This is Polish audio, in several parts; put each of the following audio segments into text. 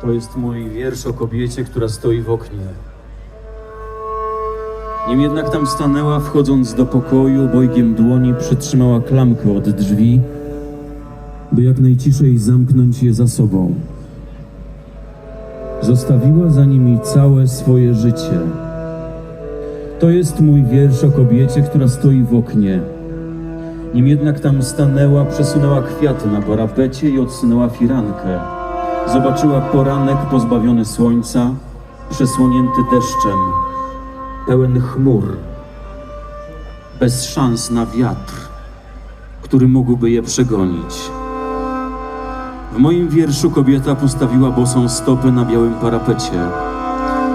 To jest mój wiersz o kobiecie, która stoi w oknie. Nim jednak tam stanęła, wchodząc do pokoju, obojgiem dłoni przytrzymała klamkę od drzwi, by jak najciszej zamknąć je za sobą. Zostawiła za nimi całe swoje życie. To jest mój wiersz o kobiecie, która stoi w oknie. Nim jednak tam stanęła, przesunęła kwiaty na parapecie i odsunęła firankę. Zobaczyła poranek pozbawiony słońca, przesłonięty deszczem, pełen chmur, bez szans na wiatr, który mógłby je przegonić. W moim wierszu kobieta postawiła bosą stopę na białym parapecie.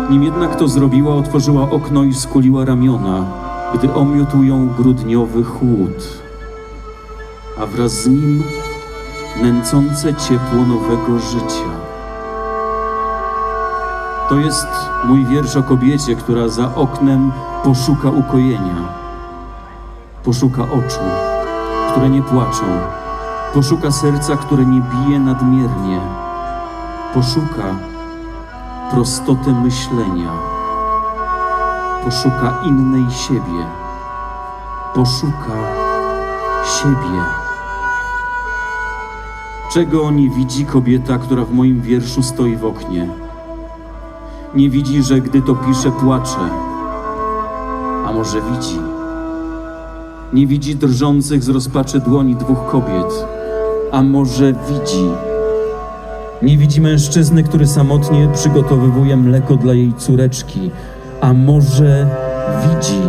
Nim jednak to zrobiła, otworzyła okno i skuliła ramiona, gdy omiótł ją grudniowy chłód, a wraz z nim nęcące ciepło nowego życia. To jest mój wiersz o kobiecie, która za oknem poszuka ukojenia, poszuka oczu, które nie płaczą, poszuka serca, które nie bije nadmiernie, poszuka prostotę myślenia, poszuka innej siebie, poszuka siebie. Czego nie widzi kobieta, która w moim wierszu stoi w oknie? Nie widzi, że gdy to pisze, płacze. A może widzi? Nie widzi drżących z rozpaczy dłoni dwóch kobiet. A może widzi? Nie widzi mężczyzny, który samotnie przygotowywuje mleko dla jej córeczki. A może widzi?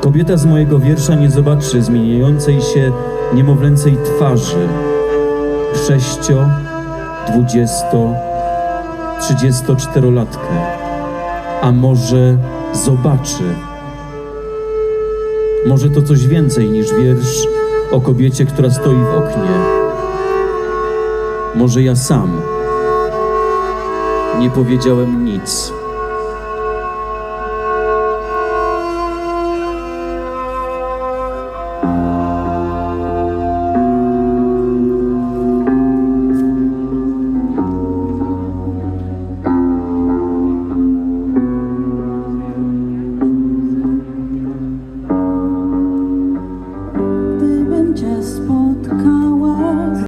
Kobieta z mojego wiersza nie zobaczy zmieniającej się niemowlęcej twarzy. Sześcio, dwudziesto, trzydziestoczterolatkę. A może zobaczy? Może to coś więcej niż wiersz o kobiecie, która stoi w oknie. Może ja sam nie powiedziałem nic.